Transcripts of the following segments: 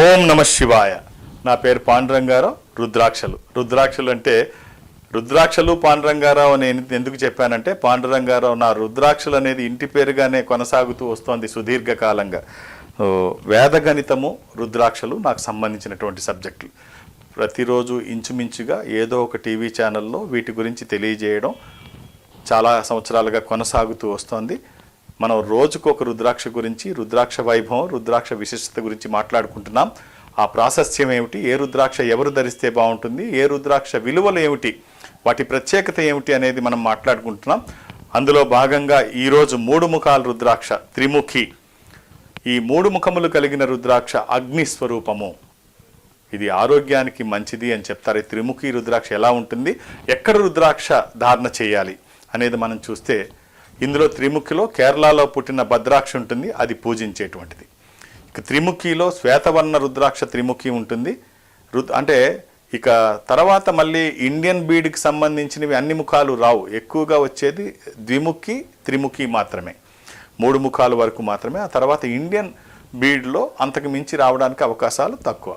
ఓం నమ శివాయ. నా పేరు పాండురంగారావు రుద్రాక్షలు. రుద్రాక్షలు అంటే రుద్రాక్షలు పాండురంగారావు అని నేను ఎందుకు చెప్పానంటే పాండురంగారావు నా రుద్రాక్షలు అనేది ఇంటి పేరుగానే కొనసాగుతూ వస్తోంది సుదీర్ఘకాలంగా. వేదగణితము రుద్రాక్షలు నాకు సంబంధించినటువంటి సబ్జెక్టులు. ప్రతిరోజు ఇంచుమించుగా ఏదో ఒక టీవీ ఛానల్లో వీటి గురించి తెలియజేయడం చాలా సంవత్సరాలుగా కొనసాగుతూ వస్తోంది. మనం రోజుకు ఒక రుద్రాక్ష గురించి రుద్రాక్ష వైభవం రుద్రాక్ష విశిష్టత గురించి మాట్లాడుకుంటున్నాం. ఆ ప్రాశస్యం ఏమిటి? ఏ రుద్రాక్ష ఎవరు ధరిస్తే బాగుంటుంది? ఏ రుద్రాక్ష విలువలు ఏమిటి? వాటి ప్రత్యేకత ఏమిటి అనేది మనం మాట్లాడుకుంటున్నాం. అందులో భాగంగా ఈరోజు మూడు ముఖాల రుద్రాక్ష త్రిముఖి. ఈ మూడు ముఖములు కలిగిన రుద్రాక్ష అగ్ని స్వరూపము. ఇది ఆరోగ్యానికి మంచిది అని చెప్తారు. ఈ త్రిముఖి రుద్రాక్ష ఎలా ఉంటుంది? ఎక్కడ రుద్రాక్ష ధారణ చేయాలి అనేది మనం చూస్తే ఇందులో త్రిముఖిలో కేరళలో పుట్టిన భద్రాక్ష ఉంటుంది అది పూజించేటువంటిది. ఇక త్రిముఖిలో శ్వేతవర్ణ రుద్రాక్ష త్రిముఖి ఉంటుంది. రుద్ అంటే ఇక తర్వాత మళ్ళీ ఇండియన్ బీడ్కి సంబంధించినవి అన్ని ముఖాలు రావు. ఎక్కువగా వచ్చేది ద్విముఖి త్రిముఖి మాత్రమే. మూడు ముఖాల వరకు మాత్రమే. ఆ తర్వాత ఇండియన్ బీడ్లో అంతకు మించి రావడానికి అవకాశాలు తక్కువ.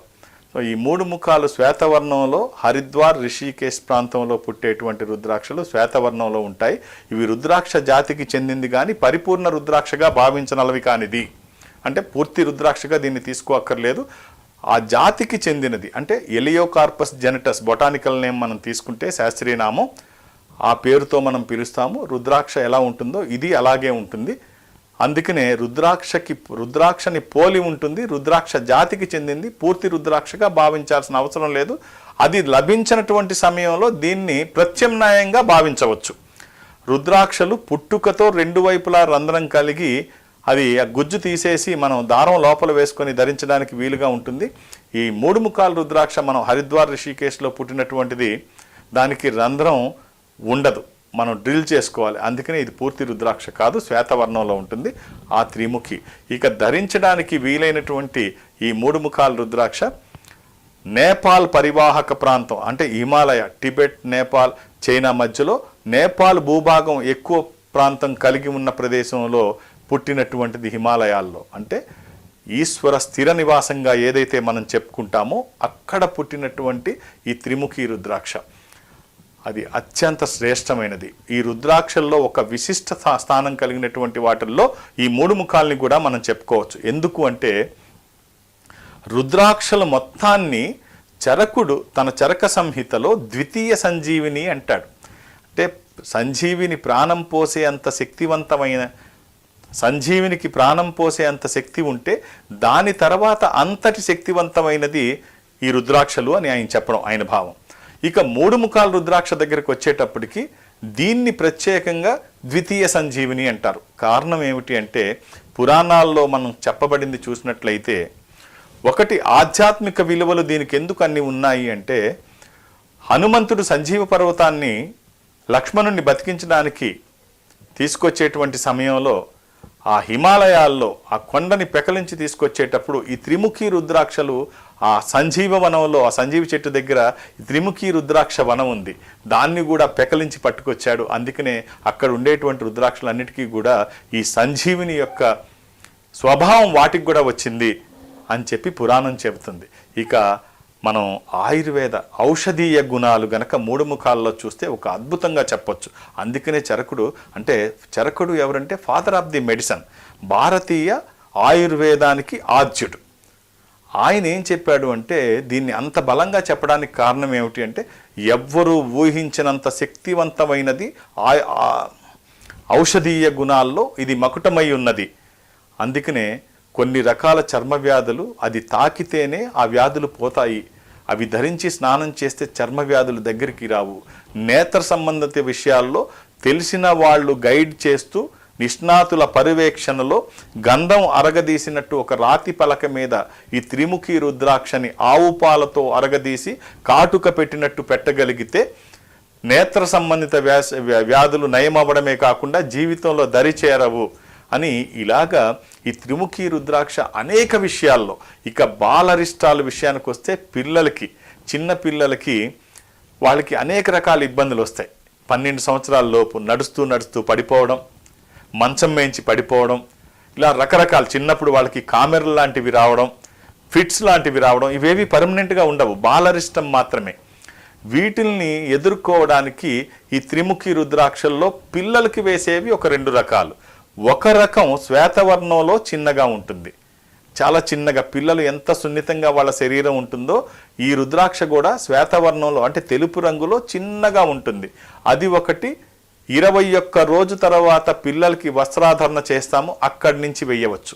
సో ఈ మూడు ముఖాలు శ్వేతవర్ణంలో హరిద్వార్ రిషికేశ్ ప్రాంతంలో పుట్టేటువంటి రుద్రాక్షలు శ్వేతవర్ణంలో ఉంటాయి. ఇవి రుద్రాక్ష జాతికి చెందింది కానీ పరిపూర్ణ రుద్రాక్షగా భావించనలవి కానిది. అంటే పూర్తి రుద్రాక్షగా దీన్ని తీసుకోక్కర్లేదు. ఆ జాతికి చెందినది. అంటే ఎలియోకార్పస్ జెనటస్ బొటానికల్ నేమ్ మనం తీసుకుంటే శాస్త్రీయ నామం. ఆ పేరుతో మనం పిలుస్తాము. రుద్రాక్ష ఎలా ఉంటుందో ఇది అలాగే ఉంటుంది. అందుకనే రుద్రాక్షకి రుద్రాక్షని పోలి ఉంటుంది రుద్రాక్ష జాతికి చెందింది పూర్తి రుద్రాక్షగా భావించాల్సిన అవసరం లేదు. అది లభించినటువంటి సమయంలో దీన్ని ప్రత్యామ్నాయంగా భావించవచ్చు. రుద్రాక్షలు పుట్టుకతో రెండు వైపులా రంధ్రం కలిగి అది ఆ గుజ్జు తీసేసి మనం దారం లోపల వేసుకొని ధరించడానికి వీలుగా ఉంటుంది. ఈ మూడు ముఖాల రుద్రాక్ష మనం హరిద్వార్ రిషికేశ్లో పుట్టినటువంటిది దానికి రంధ్రం ఉండదు. మనం డ్రిల్ చేసుకోవాలి. అందుకనే ఇది పూర్తి రుద్రాక్ష కాదు శ్వేతవర్ణంలో ఉంటుంది. ఆ త్రిముఖి. ఇక ధరించడానికి వీలైనటువంటి ఈ మూడు ముఖాల రుద్రాక్ష నేపాల్ పరివాహక ప్రాంతం అంటే హిమాలయ టిబెట్ నేపాల్ చైనా మధ్యలో నేపాల్ భూభాగం ఎక్కువ ప్రాంతం కలిగి ఉన్న ప్రదేశంలో పుట్టినటువంటిది హిమాలయాల్లో. అంటే ఈశ్వర స్థిర నివాసంగా ఏదైతే మనం చెప్పుకుంటామో అక్కడ పుట్టినటువంటి ఈ త్రిముఖి రుద్రాక్ష. అది అత్యంత శ్రేష్టమైనది. ఈ రుద్రాక్షల్లో ఒక విశిష్ట స్థా- స్థానం కలిగినటువంటి వాటిల్లో ఈ మూడు ముఖాల్ని కూడా మనం చెప్పుకోవచ్చు. ఎందుకు అంటే రుద్రాక్షల మొత్తాన్ని చరకుడు తన చరక సంహితలో ద్వితీయ సంజీవిని అంటాడు. అంటే సంజీవిని ప్రాణం పోసే అంత శక్తివంతమైన సంజీవినికి ప్రాణం పోసే అంత శక్తి ఉంటే దాని తర్వాత అంతటి శక్తివంతమైనది ఈ రుద్రాక్షలు అని ఆయన చెప్పడం ఆయన భావం. ఇక మూడు ముఖాల రుద్రాక్ష దగ్గరకు వచ్చేటప్పటికి దీన్ని ప్రత్యేకంగా ద్వితీయ సంజీవిని అంటారు. కారణం ఏమిటి అంటే పురాణాల్లో మనం చెప్పబడింది చూసినట్లయితే ఒకటి ఆధ్యాత్మిక విలువలు దీనికి ఎందుకు అన్ని ఉన్నాయి అంటే హనుమంతుడు సంజీవ పర్వతాన్ని లక్ష్మణుణ్ణి బతికించడానికి తీసుకొచ్చేటువంటి సమయంలో ఆ హిమాలయాల్లో ఆ కొండని పెకలించి తీసుకొచ్చేటప్పుడు ఈ త్రిముఖి రుద్రాక్షలు ఆ సంజీవ వనంలో ఆ సంజీవి చెట్టు దగ్గర త్రిముఖి రుద్రాక్ష వనం ఉంది. దాన్ని కూడా పెకలించి పట్టుకొచ్చాడు. అందుకనే అక్కడ ఉండేటువంటి రుద్రాక్షలన్నిటికీ కూడా ఈ సంజీవిని యొక్క స్వభావం వాటికి కూడా వచ్చింది అని చెప్పి పురాణం చెబుతుంది. ఇక మనం ఆయుర్వేద ఔషధీయ గుణాలు గనక మూడు ముఖాల్లో చూస్తే ఒక అద్భుతంగా చెప్పొచ్చు. అందుకనే చరకుడు అంటే చరకుడు ఎవరంటే ఫాదర్ ఆఫ్ ది మెడిసిన్ భారతీయ ఆయుర్వేదానికి ఆద్యుడు. ఆయన ఏం చెప్పాడు అంటే దీన్ని అంత బలంగా చెప్పడానికి కారణం ఏమిటి అంటే ఎవ్వరూ ఊహించినంత శక్తివంతమైనది ఆ- ఆ ఔషధీయ గుణాల్లో ఇది మకుటమై ఉన్నది. అందుకనే కొన్ని రకాల చర్మ వ్యాధులు అది తాకితేనే ఆ వ్యాధులు పోతాయి. అవి ధరించి స్నానం చేస్తే చర్మ వ్యాధులు దగ్గరికి రావు. నేత్ర సంబంధిత విషయాల్లో తెలిసిన వాళ్ళు గైడ్ చేస్తూ నిష్ణాతుల పర్యవేక్షణలో గంధం అరగదీసినట్టు ఒక రాతి పలక మీద ఈ త్రిముఖి రుద్రాక్షని ఆవు పాలతో అరగదీసి కాటుక పెట్టినట్టు పెట్టగలిగితే నేత్ర సంబంధిత వ్యాస వ్యా- వ్యాధులు నయమవ్వడమే కాకుండా జీవితంలో దరి చేరవు అని ఇలాగా ఈ త్రిముఖి రుద్రాక్ష అనేక విషయాల్లో ఇక బాలరిష్టాల విషయానికి వస్తే పిల్లలకి చిన్న పిల్లలకి వాళ్ళకి అనేక రకాల ఇబ్బందులు వస్తాయి. పన్నెండు సంవత్సరాల లోపు నడుస్తూ నడుస్తూ పడిపోవడం మంచం మేంచి పడిపోవడం ఇలా రకరకాల చిన్నప్పుడు వాళ్ళకి కామెరలు లాంటివి రావడం ఫిట్స్ లాంటివి రావడం ఇవేవి పర్మనెంట్గా ఉండవు. బాలరిష్టం మాత్రమే. వీటిల్ని ఎదుర్కోవడానికి ఈ త్రిముఖి రుద్రాక్షల్లో పిల్లలకి వేసేవి ఒక రెండు రకాలు. ఒక రకం శ్వేతవర్ణంలో చిన్నగా ఉంటుంది. చాలా చిన్నగా పిల్లలు ఎంత సున్నితంగా వాళ్ళ శరీరం ఉంటుందో ఈ రుద్రాక్ష కూడా శ్వేతవర్ణంలో అంటే తెలుపు రంగులో చిన్నగా ఉంటుంది. అది ఒకటి ఇరవై ఒక్క రోజు తర్వాత పిల్లలకి వస్త్రాధరణ చేస్తాము అక్కడి నుంచి వెయ్యవచ్చు.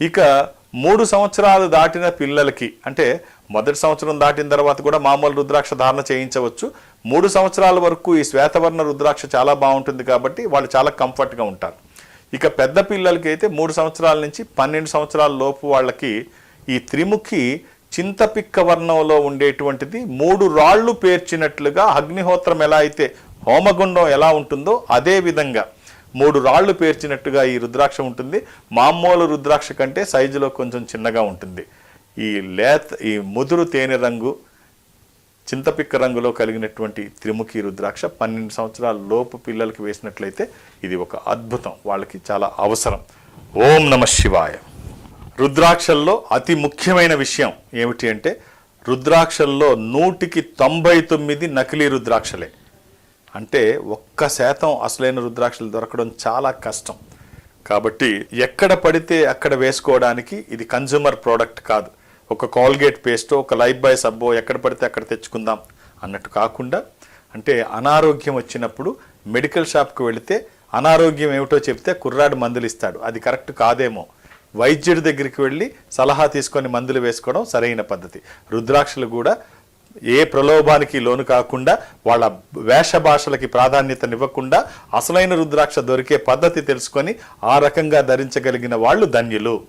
ఇక మూడు సంవత్సరాలు దాటిన పిల్లలకి అంటే మొదటి సంవత్సరం దాటిన తర్వాత కూడా మామూలు రుద్రాక్ష ధారణ చేయించవచ్చు. మూడు సంవత్సరాల వరకు ఈ శ్వేతవర్ణ రుద్రాక్ష చాలా బాగుంటుంది కాబట్టి వాళ్ళు చాలా కంఫర్ట్గా ఉంటారు. ఇక పెద్ద పిల్లలకి అయితే మూడు సంవత్సరాల నుంచి పన్నెండు సంవత్సరాల లోపు వాళ్ళకి ఈ త్రిముఖి చింతపిక్క వర్ణంలో ఉండేటువంటిది. మూడు రాళ్ళు పేర్చినట్లుగా అగ్నిహోత్రం ఎలా అయితే హోమగుండం ఎలా ఉంటుందో అదే విధంగా మూడు రాళ్ళు పేర్చినట్టుగా ఈ రుద్రాక్ష ఉంటుంది. మామూలు రుద్రాక్ష కంటే సైజులో కొంచెం చిన్నగా ఉంటుంది. ఈ లేత ఈ ముదురు తేనె రంగు చింతపిక్క రంగులో కలిగినటువంటి త్రిముఖి రుద్రాక్ష పన్నెండు సంవత్సరాల లోపు పిల్లలకి వేసినట్లయితే ఇది ఒక అద్భుతం. వాళ్ళకి చాలా అవసరం. ఓం నమ శివాయ. రుద్రాక్షల్లో అతి ముఖ్యమైన విషయం ఏమిటి అంటే రుద్రాక్షల్లో నూటికి తొంభై తొమ్మిది నకిలీ రుద్రాక్షలే. అంటే ఒక్క శాతం అసలైన రుద్రాక్షలు దొరకడం చాలా కష్టం. కాబట్టి ఎక్కడ పడితే అక్కడ వేసుకోవడానికి ఇది కన్జ్యూమర్ ప్రోడక్ట్ కాదు. ఒక కాల్గేట్ పేస్టో ఒక లైఫ్ బాయ్ సబ్బో ఎక్కడ పడితే అక్కడ తెచ్చుకుందాం అన్నట్టు కాకుండా అంటే అనారోగ్యం వచ్చినప్పుడు మెడికల్ షాప్కి వెళితే అనారోగ్యం ఏమిటో చెప్తే కుర్రాడు మందులు ఇస్తాడు. అది కరెక్ట్ కాదేమో. వైద్యుడి దగ్గరికి వెళ్ళి సలహా తీసుకొని మందులు వేసుకోవడం సరైన పద్ధతి. రుద్రాక్షలు కూడా ఏ ప్రలోభానికి లోను కాకుండా వాళ్ళ వేష భాషలకి ప్రాధాన్యతనివ్వకుండా అసలైన రుద్రాక్ష దొరికే పద్ధతి తెలుసుకొని ఆ రకంగా ధరించగలిగిన వాళ్ళు ధన్యులు.